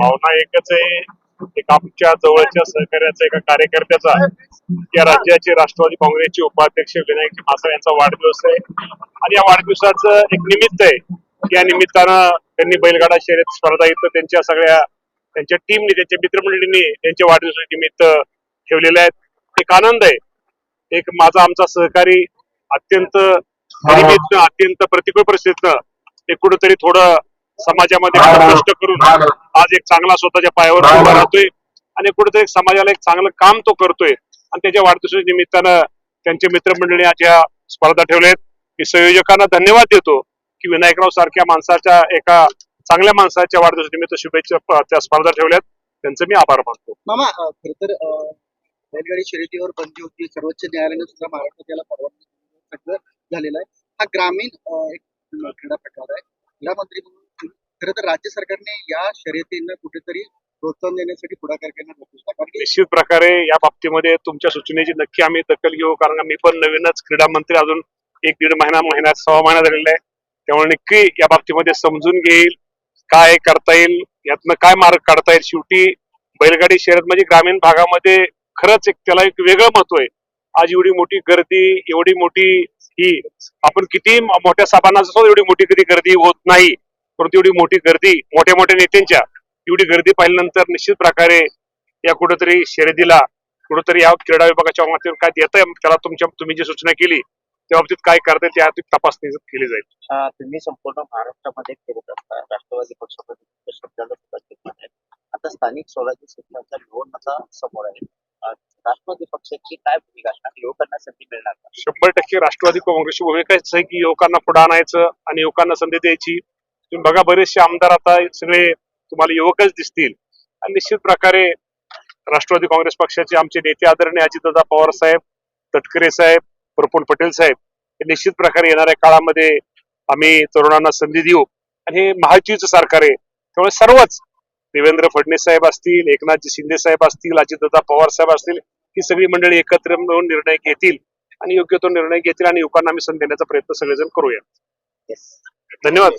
भावना एकच आहे. एक आमच्या जवळच्या सहकार्याचा एका कार्यकर्त्याचा. या राज्याचे राष्ट्रवादी काँग्रेसचे उपाध्यक्ष विनायक मासा यांचा वाढदिवस आहे. आणि या वाढदिवसाचं एक निमित्त आहे. या निमित्तानं त्यांनी बैलगाडा शर्यत स्पर्धा इथं त्यांच्या सगळ्या त्यांच्या टीमने त्यांच्या मित्रमंडळींनी त्यांच्या वाढदिवसानिमित्त ठेवलेले आहेत. एक आनंद आहे. एक माझा आमचा सहकारी अत्यंत अत्यंत प्रतिकूल परिस्थितीनं ते कुठेतरी थोडं समाजामध्ये कष्ट करून आज एक चांगला स्वतःच्या पायावर उभा राहतोय आणि कुठेतरी समाजाला एक चांगलं काम तो करतोय. आणि त्याच्या वाढदिवसाच्या निमित्तानं त्यांचे मित्रमंडळी आज या स्पर्धा ठेवलेत. मी संयोजकांना धन्यवाद देतो की विनायकराव सारख्या माणसाच्या एका चांगल्या माणसाच्या वाढदिवसानिमित्त शुभेच्छा प- त्या स्पर्धा ठेवल्यात. त्यांचे मी आभार मानतो. मामा खरं तर बैलगाडी शर्यतीवर बंदी होती. सर्वोच्च न्यायालयाने सुद्धा महाराष्ट्रात परवानगी झालेलं आहे. हा ग्रामीण एक क्रीडा प्रकार आहे. क्रीडा मंत्री म्हणून खरं तर राज्य सरकारने या शर्यतींना कुठेतरी प्रोत्साहन देण्यासाठी पुढाकार करणं गरजेचं कारण की निश्चित प्रकारे या बाबतीमध्ये तुमच्या सूचनेची नक्की आम्ही दखल घेऊ कारण मी पण नवीनच क्रीडा मंत्री अजून एक दीड महिना महिना सहा महिना झालेला आहे. त्यामुळे नक्की या बाबतीमध्ये समजून घेईल काय करता येईल यातनं काय मार्ग काढता येईल. शेवटी बैलगाडी शर्यत म्हणजे ग्रामीण भागामध्ये खरंच एक त्याला एक वेगळं महत्त्व आहे. आज एवढी मोठी गर्दी एवढी मोठी ही आपण किती मोठ्या साबांना असो एवढी मोठी कधी गर्दी होत नाही. परंतु एवढी मोठी गर्दी मोठ्या मोठ्या नेत्यांच्या एवढी गर्दी पाहिल्यानंतर निश्चित प्रकारे या कुठेतरी शर्यतीला कुठेतरी या क्रीडा विभागाच्या माध्यमातून काय देत आहे त्याला तुमच्या तुम्ही जी सूचना केली त्या बाबतीत काय करता येईल त्या तपासणी केली जाईल. तुम्ही संपूर्ण महाराष्ट्रामध्ये फिरत असता राष्ट्रवादी पक्षामध्ये शब्दाला सुद्धा आता स्थानिक स्वराज्य संस्थांचा निवडणूक आता समोर आहे. राष्ट्रवादी पक्षाची काय भूमिका असणार? युवकांना संधी मिळणार? शंभर टक्के राष्ट्रवादी काँग्रेसची भूमिकाच आहे की युवकांना पुढे आणायचं आणि युवकांना संधी द्यायची. तुम्ही बघा बरेचसे आमदार आता सगळे तुम्हाला युवकच दिसतील. आणि निश्चित प्रकारे राष्ट्रवादी काँग्रेस पक्षाचे आमचे नेते आदरणीय अजितदादा पवार साहेब तटकरे साहेब प्रफुल्ल पटेल साहेब हे निश्चित प्रकारे येणाऱ्या काळामध्ये आम्ही तरुणांना संधी देऊ. आणि हे महायुतीचं सरकार आहे. त्यामुळे सर्वच देवेंद्र फडणवीस साहेब असतील एकनाथजी शिंदे साहेब असतील अजितदादा पवार साहेब असतील ही सगळी मंडळी एकत्र मिळून निर्णय घेतील. आणि योग्य तो निर्णय घेतील आणि युवकांना आम्ही संधी देण्याचा प्रयत्न सगळेजण करूया धन्यवाद.